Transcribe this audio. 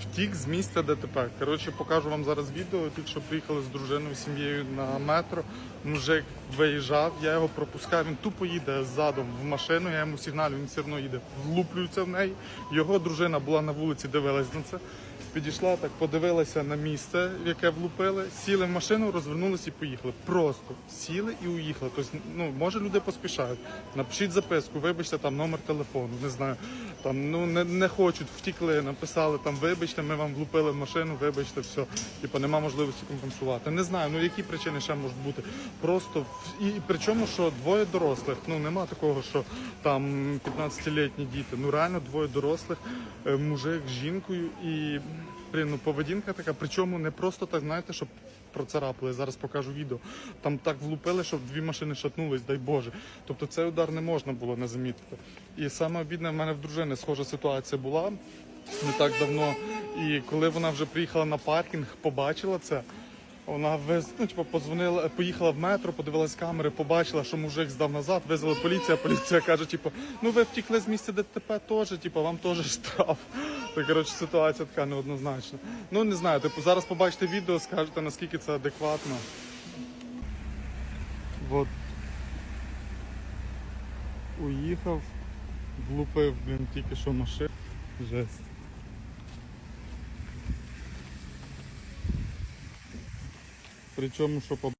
втік з місця ДТП. Коротше, покажу вам зараз відео. Тільки що приїхали з дружиною, сім'єю на метро. Мужик виїжджав, я його пропускав. Він тупо їде ззаду в машину. Я йому сигналю, він все одно їде, влуплюється в неї. Його дружина була на вулиці, дивилась на це. Підійшла так, подивилася на місце, в яке влупили, сіли в машину, розвернулися і поїхали. Просто сіли і уїхали. Тобто, ну може люди поспішають. Напишіть записку, вибачте там номер телефону, не знаю. Там ну не, не хочуть, втікли, написали там, вибачте, ми вам влупили в машину, вибачте, все. Типу нема можливості компенсувати. Не знаю, ну які причини ще можуть бути. Просто в- і, причому, що двоє дорослих. Ну нема такого, що там 15-літні діти. Ну реально двоє дорослих, е, мужик з жінкою і блін, ну поведінка така. Причому не просто так, знаєте, щоб процарапали. Зараз покажу відео. Там так влупили, щоб дві машини шатнулись, дай Боже. Тобто цей удар не можна було не замітити. І саме обідне в мене в дружини схожа ситуація була не так давно. І коли вона вже приїхала на паркінг, побачила це. Вона вез, ну, типу, позвонила, поїхала в метро, подивилась камери, побачила, що мужик здав назад, визвала поліція. Поліція каже, типу, ну ви втікли з місця ДТП теж, типу, вам теж штраф. Так, коротше, ситуація така неоднозначна. Ну не знаю, типу, зараз побачите відео, скажете, наскільки це адекватно. От. Уїхав, влупив, блін, тільки що машину. Жесть. Причому, що по